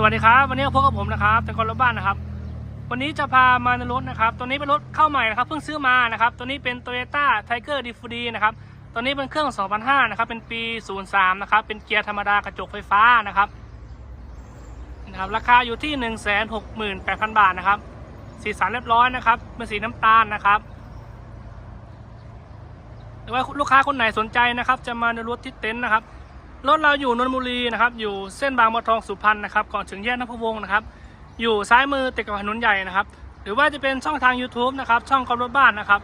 สวัสดีครับ วันนี้พบกับผมนะครับแต่คนรถบ้านนะครับ วันนี้จะพามาในรถนะครับ ตัวนี้เป็นรถเข้าใหม่นะครับ เพิ่งซื้อมานะครับ ตัวนี้เป็น Toyota Tiger d i f u d นะครับ ตัวนี้เป็นเครื่อง 2005 นะครับ เป็นปี 03 นะครับ เป็นเกียร์ธรรมดากระจกไฟฟ้านะครับนะครับ ราคาอยู่ที่ 168,000 บาทนะครับ สีสันเรียบร้อยนะครับ เป็นสีน้ำตาลนะครับหรือว่าลูกค้าคนไหนสนใจนะครับ จะมาในรถที่เต็นท์นะครับ รถเราอยู่นนทบุรีนะครับ อยู่เส้นบางบัวทองสุพรรณนะครับ ก่อนถึงแยกนพวงศ์นะครับ อยู่ซ้ายมือติดกับถนนใหญ่นะครับ หรือว่าจะเป็นช่องทาง YouTube นะครับ ช่องกอรถบ้านนะครับ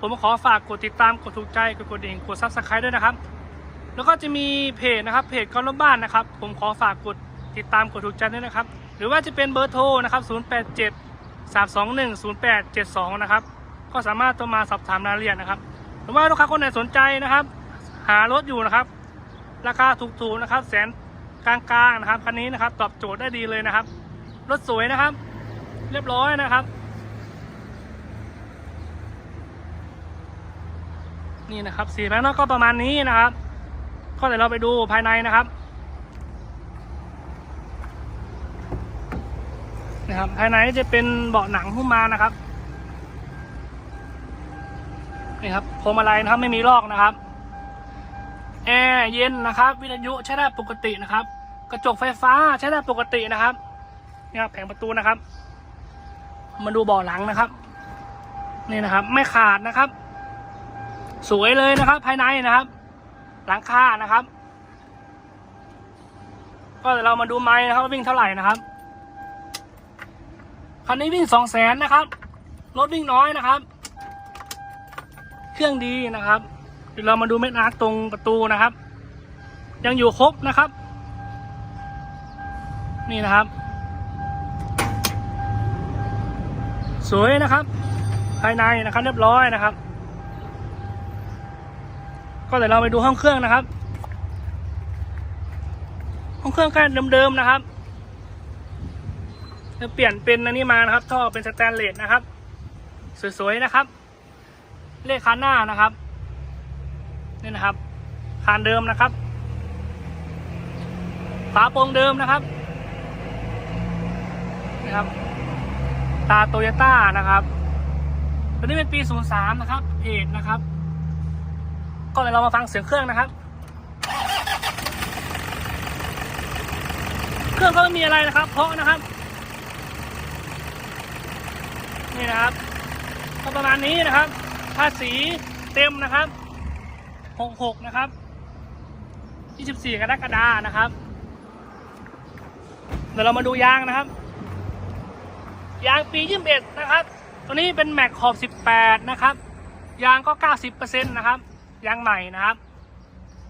ผมขอฝากกดติดตาม กดถูกใจ กดกดิ่ง กดซับสไครต์ด้วยนะครับ แล้วก็จะมีเพจนะครับ เพจกอรถบ้านนะครับ ผมขอฝากกดติดตาม กดถูกใจด้วยนะครับ หรือว่าจะเป็นเบอร์โทรนะครับ 087 321 0872 นะครับ ก็สามารถโทรมาสอบถามรายละเอียดนะครับ หรือว่าลูกค้าคนไหนสนใจนะครับ หารถอยู่นะครับ ราคาถูกๆนะครับ แสนกลางๆนะครับคันนี้นะครับ ตอบโจทย์ได้ดีเลยนะครับ รถสวยนะครับ เรียบร้อยนะครับ นี่นะครับสีแม็กนอกก็ประมาณนี้นะครับ ก็เดี๋ยวเราไปดูภายในนะครับนะครับภายในจะเป็นเบาะหนังหุ้มมานะครับนี่ครับพวงมาลัยนะครับไม่มีลอกนะครับ แอร์เย็นนะครับ วิทยุใช้ได้ปกตินะครับ กระจกไฟฟ้าใช้ได้ปกตินะครับนี่ครับแผงประตูนะครับ มาดูเบาะหลังนะครับ นี่นะครับ ไม่ขาดนะครับ สวยเลยนะครับ ภายในนะครับ หลังคานะครับ ก็เดี๋ยวเรามาดูไม้นะครับว่าวิ่งเท่าไหร่นะครับคันนี้วิ่งสองแสนนะครับ รถวิ่งน้อยนะครับ เครื่องดีนะครับ ดี๋ยวเรามาดูเม็ดอาร์ตตรงประตูนะครับ ยังอยู่ครบนะครับ นี่นะครับ สวยนะครับ ภายในนะครับ เรียบร้อยนะครับ ก็เดี๋ยวเราไปดูห้องเครื่องนะครับ ห้องเครื่องก็เดิมๆนะครับจะเปลี่ยนเป็นอันนี้มานะครับท่อเป็นสแตนเลสนะครับ สวยๆนะครับ เลขคันหน้านะครับ นี่นะครับคานเดิมนะครับฝาโปรงเดิมนะครับนะครับตาโตโยต้านะครับตัวนี้เป็นปี 03 นะครับเพจนะครับ ก็เลยเรามาฟังเสียงเครื่องนะครับ เครื่องก็ไม่มีอะไรนะครับ เพราะนะครับ นี่นะครับก็ประมาณนี้นะครับภาษีเต็มนะครับ 66 นะครับ 24 กรกฎาคมนะครับ เดี๋ยวเรามาดูยางนะครับ ยางปี 21 นะครับ ตัวนี้เป็นแม็กขอบ 18 นะครับ ยางก็ 90%นะครับ ยางใหม่นะครับ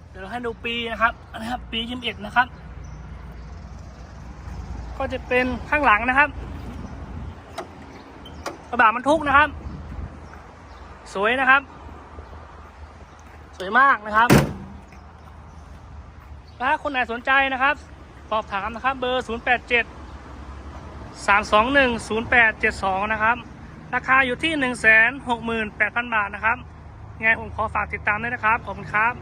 เดี๋ยวเราให้ดูปีนะครับอันนี้ครับ ปี 21 นะครับ ก็จะเป็นข้างหลังนะครับ กระบะบรรทุกนะครับ สวยนะครับ สวยมากนะครับถ้าคนไหนสนใจนะครับ สอบถามนะครับ เบอร์ 087 321 0872 นะครับ ราคาอยู่ที่ 168,000 บาทนะครับ ไงผมขอฝากติดตามด้วยนะครับ ขอบคุณครับ